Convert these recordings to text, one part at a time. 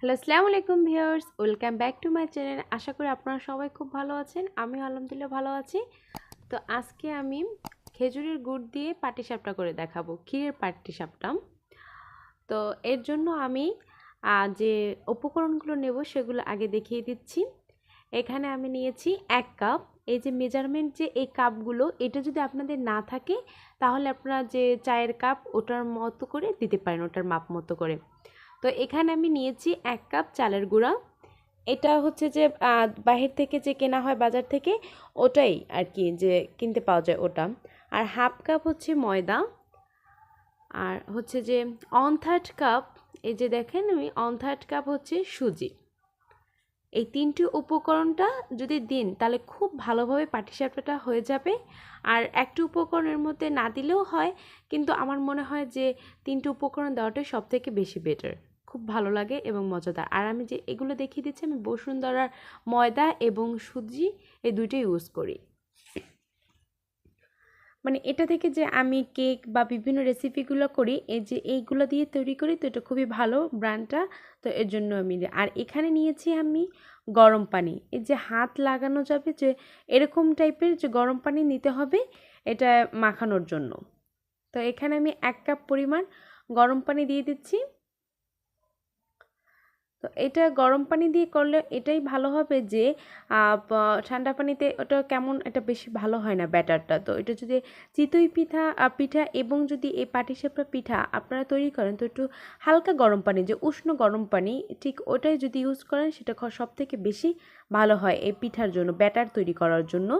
Hello, আসসালামু আলাইকুম viewers. Welcome back to my channel. আশা করি আপনারা সবাই খুব ভালো আছেন। আমিও আলহামদুলিল্লাহ ভালো আছি। তো আজকে আমি খেজুরের গুড় দিয়ে পাটিসাপটা করে দেখাবো। ক্ষীরের পাটিসাপটা। তো এর জন্য আমি যে উপকরণগুলো নেব সেগুলো আগে দেখিয়ে দিচ্ছি। এখানে আমি নিয়েছি এক কাপ। এই যে মেজারমেন্ট যে এই কাপগুলো, এটা যদি আপনাদের না থাকে, তাহলে আপনারা যে চায়ের কাপ, ওটার মতো করে দিতে পারেন, ওটার মাপ মতো করে। তো এখানে আমি নিয়েছি এক কাপ চালের গুঁড়া। এটা হচ্ছে যে বাহির থেকে যে কেনা হয় বাজার থেকে, ওটাই আর কি যে কিনতে পাওয়া যায় ওটা। আর হাফ কাপ হচ্ছে ময়দা। আর হচ্ছে যে, অন থার্ড কাপ, এই যে দেখেন আমি, অন থার্ড কাপ হচ্ছে সুজি। এই তিনটি উপকরণটা যদি দিন, তাহলে খুব ভালোভাবে পাটিসাপটাটা হয়ে যাবে। আর একটি উপকরণের মধ্যে না দিলেও হয়, কিন্তু আমার মনে হয় যে, তিনটি উপকরণ দেওয়াটাই সব থেকে বেশি বেটার খুব ভালো লাগে এবং মজাদার। আর আমি যে এগুলো দেখিয়ে দিচ্ছি, আমি বসুন্ধরার ময়দা এবং সুজি এই দুইটাই ইউজ করি। মানে এটা থেকে যে আমি কেক বা বিভিন্ন রেসিপিগুলো করি, এই যে এইগুলো দিয়ে তৈরি করি, তো এটা খুবই ভালো ব্র্যান্ডটা তো এর জন্য আমি আর এখানে নিয়েছি আমি গরম পানি। এই যে হাত লাগানো যাবে যে এরকম টাইপের যে গরম পানি নিতে হবে, এটা মাখানোর জন্য। তো এখানে আমি এক কাপ পরিমাণ গরম পানি দিয়ে দিচ্ছি। তো এটা গরম পানি দিয়ে করলে এটাই ভালো হবে যে ঠান্ডা পানিতে ওটা কেমন এটা বেশি ভালো হয় না ব্যাটারটা। তো এটা যদি চিতই পিঠা পিঠা এবং যদি এই পাটিসাপটা পিঠা আপনারা তৈরি করেন তো একটু হালকা গরম পানি যে উষ্ণ গরম পানি ঠিক ওটাই যদি ইউজ করেন সেটা সব থেকে বেশি ভালো হয় এই পিঠার জন্য ব্যাটার তৈরি করার জন্য।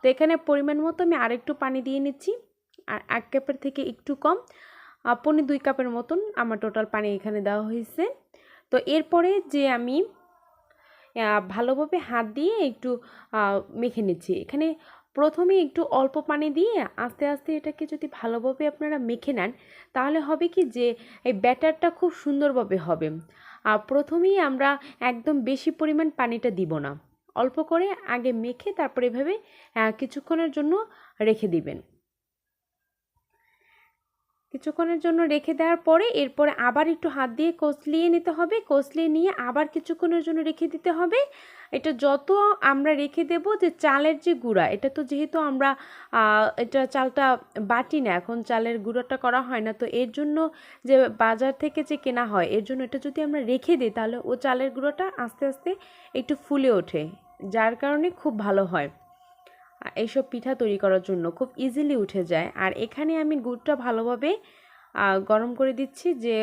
তো এখানে পরিমাণ মতো আমি আরেকটু পানি দিয়ে নিচ্ছি আর এক কাপের থেকে একটু কম। আহ, পৌনে দুই কাপের মতন আমার টোটাল পানি এখানে দেওয়া হয়েছে। তো এরপরে যে আমি ভালোভাবে হাত দিয়ে একটু মেখে নিচ্ছি। এখানে প্রথমে একটু অল্প পানি দিয়ে আস্তে আস্তে এটাকে যদি ভালোভাবে আপনারা মেখে নেন, তাহলে হবে কি যে এই ব্যাটারটা খুব সুন্দরভাবে হবে। আর প্রথমেই আমরা একদম বেশি পরিমাণ পানিটা দিব না। অল্প করে আগে মেখে তারপরে এভাবে কিছুক্ষণের জন্য রেখে দিবেন। কিছুক্ষণের জন্য রেখে দেওয়ার পরে এরপরে আবার একটু হাত দিয়ে কষলিয়ে নিতে হবে। কষলিয়ে নিয়ে আবার কিছুক্ষণের জন্য রেখে দিতে হবে। এটা যত আমরা রেখে দেব যে চালের যে গুঁড়া, এটা তো যেহেতু আমরা এটা চালটা বাটি না, এখন চালের গুঁড়োটা করা হয় না। তো এর জন্য যে বাজার থেকে যে কেনা হয়, এর জন্য এটা যদি আমরা রেখে দিই, তাহলে ও চালের গুঁড়োটা আস্তে আস্তে একটু ফুলে ওঠে, যার কারণে খুব ভালো হয়। এইসব পিঠা তৈরি করার জন্য খুব ইজিলি উঠে যায়। আর এখানে আমি গুড়টা ভালোভাবে গরম করে দিচ্ছি যে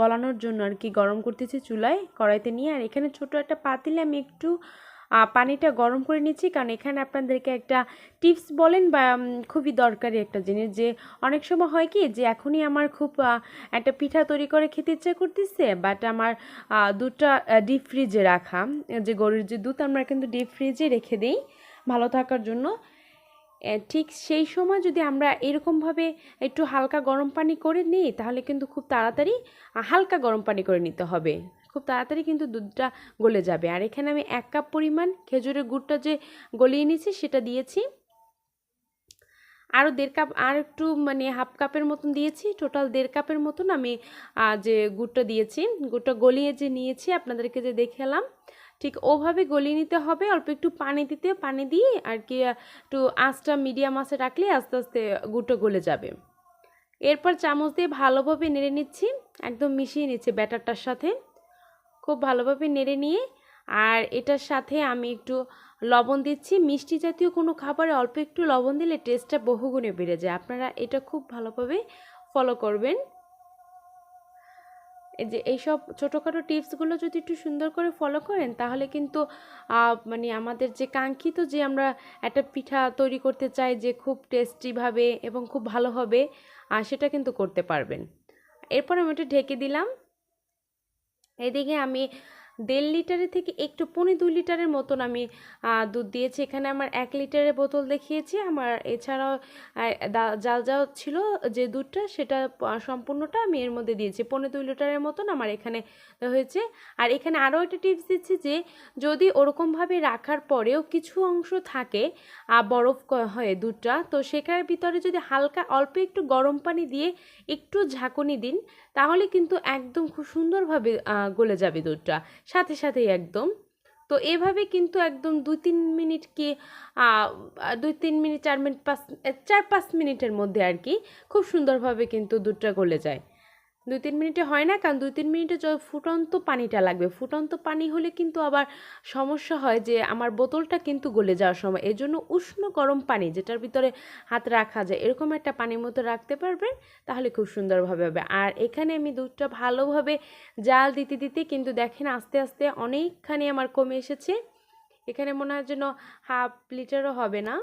গলানোর জন্য আর কি। গরম করতেছি চুলায় কড়াইতে নিয়ে। আর এখানে ছোট একটা পাতিলে আমি একটু পানিটা গরম করে নিচ্ছি। কারণ এখানে আপনাদেরকে একটা টিপস বলেন বা খুবই দরকারি একটা জিনিস যে, অনেক সময় হয় কি যে, এখনই আমার খুব একটা পিঠা তৈরি করে খেতে ইচ্ছা করতেছে বাট আমার দুধটা ডিপ ফ্রিজে রাখা। যে গরুর যে দুধ আমরা কিন্তু ডিপ ফ্রিজে রেখে দিই। ভালো থাকার জন্য। ঠিক সেই সময় যদি আমরা এরকমভাবে একটু হালকা গরম পানি করে নিই, তাহলে কিন্তু খুব তাড়াতাড়ি হালকা গরম পানি করে নিতে হবে। খুব তাড়াতাড়ি কিন্তু দুধটা গলে যাবে। আর এখানে আমি এক কাপ পরিমাণ খেজুরের গুড়টা যে গলিয়ে নিয়েছি, সেটা দিয়েছি। আরও দেড় কাপ, আর একটু মানে হাফ কাপের মতন দিয়েছি। টোটাল দেড় কাপের মতন আমি যে গুড়টা দিয়েছি, গুড়টা গলিয়ে যে নিয়েছি, আপনাদেরকে যে দেখালাম ঠিক ওভাবে গলিয়ে নিতে হবে, অল্প একটু পানি দিতে, পানি দিয়ে আর কি একটু আঁচটা মিডিয়াম আঁচে রাখলে আস্তে আস্তে গুঁড়ো গলে যাবে। এরপর চামচ দিয়ে ভালোভাবে নেড়ে নিচ্ছি, একদম মিশিয়ে নিচ্ছি ব্যাটারটার সাথে। খুব ভালোভাবে নেড়ে নিয়ে আর এটার সাথে আমি একটু লবণ দিচ্ছি। মিষ্টি জাতীয় কোনো খাবারে অল্প একটু লবণ দিলে টেস্টটা বহুগুণে বেড়ে যায়। আপনারা এটা খুব ভালোভাবে ফলো করবেন। যে এইসব ছোটোখাটো টিপসগুলো যদি একটু সুন্দর করে ফলো করেন, তাহলে কিন্তু মানে আমাদের যে কাঙ্ক্ষিত যে আমরা একটা পিঠা তৈরি করতে চাই যে খুব টেস্টিভাবে এবং খুব ভালো হবে সেটা কিন্তু করতে পারবেন। এরপর আমি এটা ঢেকে দিলাম। এদিকে আমি দেড় লিটারের থেকে একটু পৌনে দুই লিটারের মতন আমি দুধ দিয়েছি। এখানে আমার এক লিটারের বোতল দেখিয়েছি। আমার এছাড়াও জাল জাল ছিল যে দুধটা সেটা সম্পূর্ণটা আমি এর মধ্যে দিয়েছি। পৌনে দুই লিটারের মতন আমার এখানে হয়েছে। আর এখানে আরও একটা টিপস দিচ্ছি যে, যদি ওরকমভাবে রাখার পরেও কিছু অংশ থাকে বরফ হয় দুধটা, তো সেটার ভিতরে যদি হালকা, অল্প একটু গরম পানি দিয়ে একটু ঝাঁকুনি দিন তাহলে কিন্তু একদম খুব সুন্দরভাবে গলে যাবে দুধটা। সাথে সাথেই একদম। তো এভাবে কিন্তু একদম দুই তিন মিনিট কি দুই তিন মিনিট, চার মিনিট, পাঁচ চার পাঁচ মিনিটের মধ্যে আর কি খুব সুন্দরভাবে কিন্তু দুধটা গলে যায়। দুই তিন মিনিটে হয় না, কারণ দুই তিন মিনিটে ফুটন্ত পানিটা লাগবে। ফুটন্ত পানি হলে কিন্তু আবার সমস্যা হয় যে, আমার বোতলটা কিন্তু গলে যাওয়ার সময়। এই জন্য উষ্ণ গরম পানি, যেটার ভিতরে হাত রাখা যায়, এরকম একটা পানির মতো রাখতে পারবেন, তাহলে খুব সুন্দরভাবে হবে। আর এখানে আমি দুধটা ভালোভাবে জাল দিতে দিতে কিন্তু দেখেন আস্তে আস্তে অনেকখানি আমার কমে এসেছে। এখানে মনে হয় যেন হাফ লিটারও হবে না।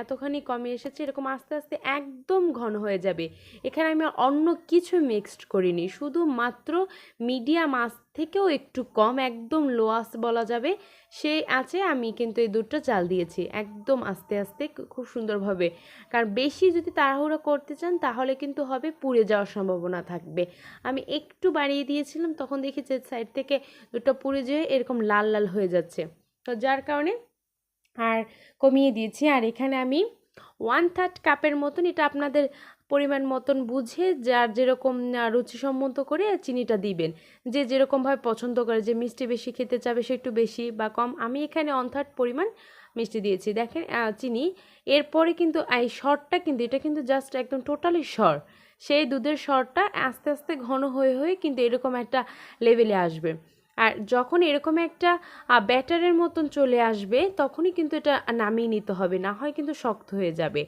এতখানি কমে এসেছে, এরকম আস্তে আস্তে একদম ঘন হয়ে যাবে। এখানে আমি অন্য কিছু মিক্সড করিনি, শুধুমাত্র মিডিয়াম আঁচ থেকেও একটু কম, একদম লো বলা যাবে। সেই আছে, আমি কিন্তু এই দুধটা চাল দিয়েছি, একদম আস্তে আস্তে খুব সুন্দরভাবে। কারণ বেশি যদি তাড়াহুড়ো করতে চান, তাহলে কিন্তু হবে পুড়ে যাওয়ার সম্ভাবনা থাকবে। আমি একটু বাড়িয়ে দিয়েছিলাম, তখন দেখি যে সাইড থেকে দুধটা পুড়ে যেয়ে এরকম লাল লাল হয়ে যাচ্ছে। তো যার কারণে আর কমিয়ে দিয়েছি। আর এখানে আমি ওয়ান থার্ড কাপের মতন এটা আপনাদের পরিমাণ মতন বুঝে যার যেরকম রুচিসম্মত করে চিনিটা দিবেন। যে যেরকমভাবে পছন্দ করে, যে মিষ্টি বেশি খেতে চাবে সে একটু বেশি বা কম। আমি এখানে ওয়ান থার্ড পরিমাণ মিষ্টি দিয়েছি। দেখেন চিনি। এরপরে কিন্তু, এই শরটা কিন্তু, এটা কিন্তু জাস্ট একদম টোটালি শর সেই দুধের শরটা আস্তে আস্তে ঘন হয়ে হয়ে কিন্তু এরকম একটা লেভেলে আসবে। আর যখন এরকম একটা ব্যাটারের মতন চলে আসবে, তখনই কিন্তু এটা নামিয়ে নিতে হবে, না হয় কিন্তু শক্ত হয়ে যাবে।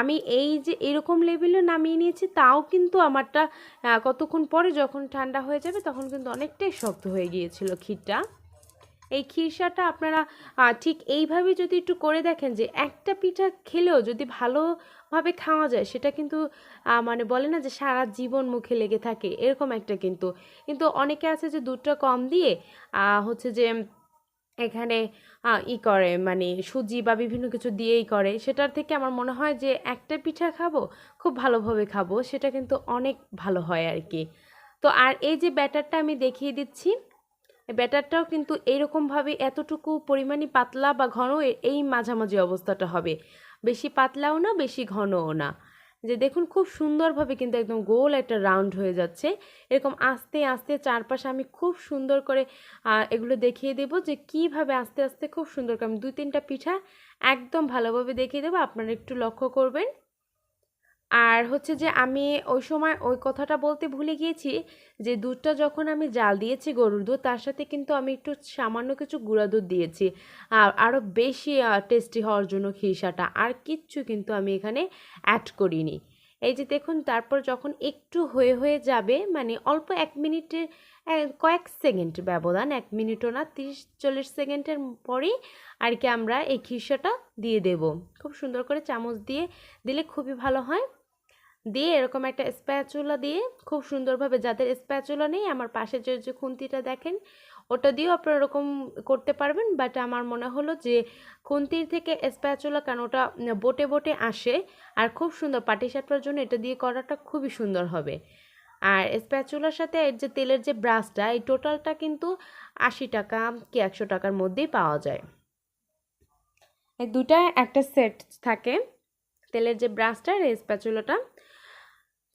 আমি এই যে এরকম লেভেলে নামিয়ে নিয়েছি, তাও কিন্তু আমারটা কতক্ষণ পরে যখন ঠান্ডা হয়ে যাবে, তখন কিন্তু অনেকটাই শক্ত হয়ে গিয়েছিল ক্ষীরটা। এই ক্ষীরসাটা আপনারা ঠিক এইভাবে যদি একটু করে দেখেন যে, একটা পিঠা খেলেও যদি ভালোভাবে খাওয়া যায় সেটা কিন্তু মানে বলে না যে সারা জীবন মুখে লেগে থাকে, এরকম একটা কিন্তু। কিন্তু অনেকে আছে যে দুধটা কম দিয়ে হচ্ছে যে এখানে ই করে মানে সুজি বা বিভিন্ন কিছু দিয়েই করে, সেটার থেকে আমার মনে হয় যে একটা পিঠা খাব, খুব ভালোভাবে খাব, সেটা কিন্তু অনেক ভালো হয় আর কি তো আর এই যে ব্যাটারটা আমি দেখিয়ে দিচ্ছি, ব্যাটারটাও কিন্তু এইরকমভাবে এতটুকু পরিমাণই পাতলা বা ঘন এই মাঝামাঝি অবস্থাটা হবে। বেশি পাতলাও না, বেশি ঘনও না। যে দেখুন খুব সুন্দরভাবে কিন্তু একদম গোল একটা রাউন্ড হয়ে যাচ্ছে। এরকম আস্তে আস্তে চারপাশে আমি খুব সুন্দর করে এগুলো দেখিয়ে দেব যে কীভাবে আস্তে আস্তে খুব সুন্দর করে আমি দুই তিনটা পিঠা একদম ভালোভাবে দেখিয়ে দেবো। আপনারা একটু লক্ষ্য করবেন। আর হচ্ছে যে আমি ওই সময় ওই কথাটা বলতে ভুলে গিয়েছি যে দুধটা যখন আমি জাল দিয়েছি গরুর দুধ, তার সাথে কিন্তু আমি একটু সামান্য কিছু গুঁড়া দুধ দিয়েছি। আর আরও বেশি টেস্টি হওয়ার জন্য খিসাটা। আর কিচ্ছু কিন্তু আমি এখানে অ্যাড করিনি। এই যে দেখুন, তারপর যখন একটু হয়ে হয়ে যাবে মানে অল্প এক মিনিটের কয়েক সেকেন্ড ব্যবধান, এক মিনিটও না, তিরিশ, চল্লিশ সেকেন্ডের পরেই আর কি আমরা এই খিসাটা দিয়ে দেব। খুব সুন্দর করে চামচ দিয়ে দিলে খুবই ভালো হয়। দিয়ে এরকম একটা স্প্যাচুলা দিয়ে খুব সুন্দরভাবে, যাদের স্প্যাচুলা নেই, আমার পাশে যে যে খুন্তিটা দেখেন, ওটা দিয়েও আপনারা এরকম করতে পারবেন। বাট আমার মনে হলো যে, খুন্তির থেকে স্প্যাচুলা কারণ ওটা বোটে বোটে আসে। আর খুব সুন্দর পাটি সাপটার জন্য এটা দিয়ে করাটা খুবই সুন্দর হবে। আর স্প্যাচুলার সাথে এর যে, তেলের যে ব্রাশটা, এই টোটালটা কিন্তু আশি টাকা কি একশো টাকার মধ্যেই পাওয়া যায়। এই দুটা একটা সেট থাকে, তেলের যে ব্রাশটা আর স্প্যাচুলাটা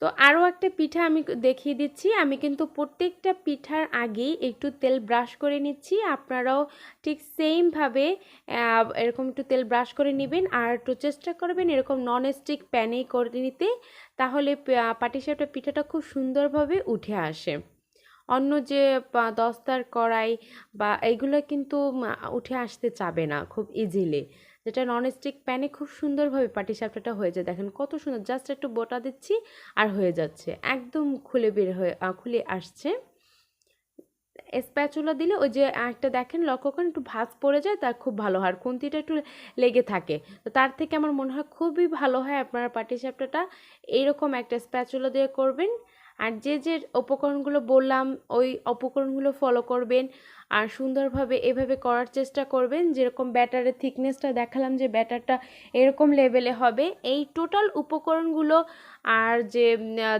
তো আরও একটা পিঠা আমি দেখিয়ে দিচ্ছি। আমি কিন্তু প্রত্যেকটা পিঠার আগেই একটু তেল ব্রাশ করে নিচ্ছি। আপনারাও ঠিক সেমভাবে এরকম একটু তেল ব্রাশ করে নেবেন। আর একটু চেষ্টা করবেন এরকম নন স্টিক প্যানেই করে নিতে, তাহলে পাটিসাপটা পিঠাটা খুব সুন্দরভাবে উঠে আসে। অন্য যে দস্তার কড়াই বা এইগুলো কিন্তু উঠে আসতে চাবে না খুব ইজিলি যেটা ননস্টিক প্যানে খুব সুন্দরভাবে পাটিসাপটাটা হয়ে যায়। দেখেন কত সুন্দর জাস্ট একটু বোটা দিচ্ছি আর হয়ে যাচ্ছে। একদম খুলে বের হয়ে খুলে আসছে। স্প্যাচুলা দিলে ওই যে একটা দেখেন, লক্ষ্য করেন একটু ভাজ পড়ে যায়, তার খুব ভালো হয়। আর খুন্তিটা একটু লেগে থাকে। তো তার থেকে আমার মনে হয় খুবই ভালো হয় আপনারা পাটিসাপটাটা। এইরকম একটা স্প্যাচুলা দিয়ে করবেন। আর যে যে উপকরণগুলো বললাম, ওই উপকরণগুলো ফলো করবেন আর সুন্দরভাবে এভাবে করার চেষ্টা করবেন। যেরকম ব্যাটারের থিকনেসটা দেখালাম যে ব্যাটারটা এরকম লেভেলে হবে। এই টোটাল উপকরণগুলো আর যে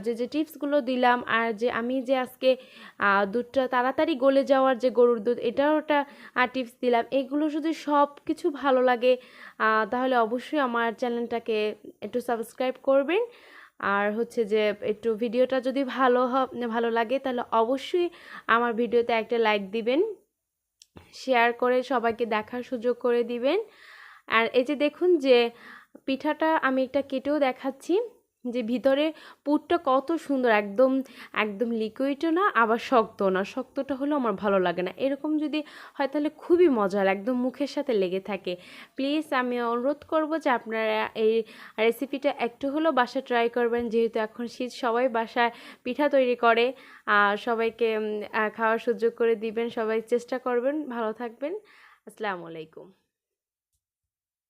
যে যে টিপসগুলো দিলাম আর যে আমি যে আজকে দুধটা তাড়াতাড়ি গলে যাওয়ার যে গরুর দুধ, এটাও একটা টিপস দিলাম। এগুলো যদি সব কিছু ভালো লাগে তাহলে অবশ্যই আমার চ্যানেলটাকে একটু সাবস্ক্রাইব করবেন। আর হচ্ছে যে একটু ভিডিওটা যদি ভালো ভালো লাগে তাহলে অবশ্যই আমার ভিডিওতে একটা লাইক দিবেন শেয়ার করে সবাইকে দেখার সুযোগ করে দিবেন। আর এই যে দেখুন যে পিঠাটা আমি একটা কেটেও দেখাচ্ছি। যে ভিতরে পুরটা কত সুন্দর, একদম একদম লিকুইডও না, আবার শক্ত না। শক্তটা হলেও আমার ভালো লাগে না। এরকম যদি হয় তাহলে খুবই মজার, একদম মুখের সাথে লেগে থাকে। প্লিজ আমি অনুরোধ করব যে আপনারা এই রেসিপিটা একটু হলেও বাসায় ট্রাই করবেন। যেহেতু এখন শীত, সবাই বাসায় পিঠা তৈরি করে। আর সবাইকে খাওয়ার সুযোগ করে দিবেন। সবাই চেষ্টা করবেন। ভালো থাকবেন। আসসালামু আলাইকুম।